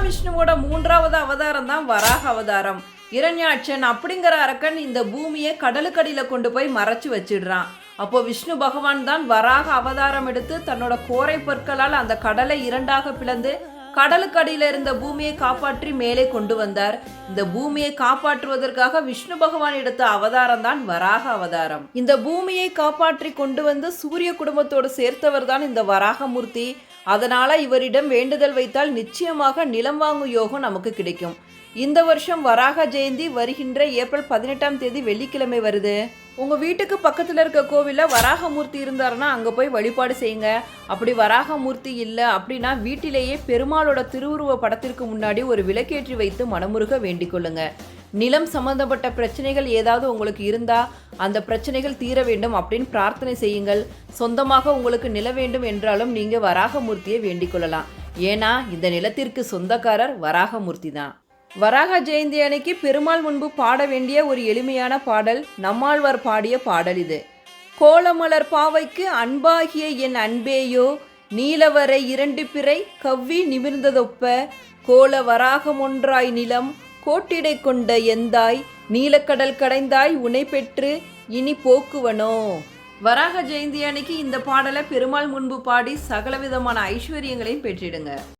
மகாவிஷ்ணுவோட மூன்றாவது அவதாரம் தான் வராக அவதாரம். இரண்யாட்சன் அப்படிங்கிற அரக்கன் இந்த பூமியை கடலுக்கடியில் கொண்டு போய் மறைச்சு வச்சிடுறான். அப்போ விஷ்ணு பகவான் தான் வராக அவதாரம் எடுத்து தன்னோட கோரை பொற்களால் அந்த கடலை இரண்டாக பிளந்து கடலுக்கடியில இருந்த பூமியை காப்பாற்றி மேலே கொண்டு வந்தார். இந்த பூமியை காப்பாற்றுவதற்காக விஷ்ணு பகவான் எடுத்த அவதாரம் தான் வராக அவதாரம். இந்த பூமியை காப்பாற்றி கொண்டு வந்து சூரிய குடும்பத்தோடு சேர்த்தவர் தான் இந்த வராகமூர்த்தி. அதனால இவரிடம் வேண்டுதல் வைத்தால் நிச்சயமாக நிலம் வாங்கும் யோகம் நமக்கு கிடைக்கும். இந்த வருஷம் வராக ஜெயந்தி வருகின்ற ஏப்ரல் பதினெட்டாம் தேதி வெள்ளிக்கிழமை வருது. உங்க வீட்டுக்கு பக்கத்துல இருக்க கோவில்ல வராகமூர்த்தி இருந்தாருன்னா அங்க போய் வழிபாடு செய்யுங்க. அப்படி வராகமூர்த்தி இல்லை அப்படின்னா வீட்டிலேயே பெருமாளோட திருவுருவ படத்திற்கு முன்னாடி ஒரு விளக்கேற்றி வைத்து மனமுருக வேண்டிக் கொள்ளுங்க. நிலம் சம்பந்தப்பட்ட பிரச்சனைகள் ஏதாவது உங்களுக்கு இருந்தா அந்த பிரச்சனைகள் தீர வேண்டும் அப்படின்னு பிரார்த்தனை செய்யுங்கள். சொந்தமாக உங்களுக்கு நில வேண்டும் என்றாலும் நீங்க வராகமூர்த்தியை வேண்டிக் கொள்ளலாம். ஏன்னா இந்த நிலத்திற்கு சொந்தக்காரர் வராகமூர்த்தி தான். வராக ஜெயந்தி அன்னைக்கு பெருமாள் முன்பு பாட வேண்டிய ஒரு எளிமையான பாடல் நம்மாழ்வார் பாடிய பாடல் இது. கோலமலர் பாவைக்கு அன்பாகிய என் அன்பேயோ நீலவரை இரண்டு பிறை கவ்வி நிமிர்ந்ததொப்ப கோல வராகமொன்றாய் நிலம் கோட்டிடை கொண்ட எந்தாய் நீலக்கடல் கடைந்தாய் உனை பெற்று இனி போக்குவனோ? வராக ஜெயந்தி அன்னைக்கு இந்த பாடலை பெருமாள் முன்பு பாடி சகலவிதமான ஐஸ்வர்யங்களையும் பெற்றிடுங்க.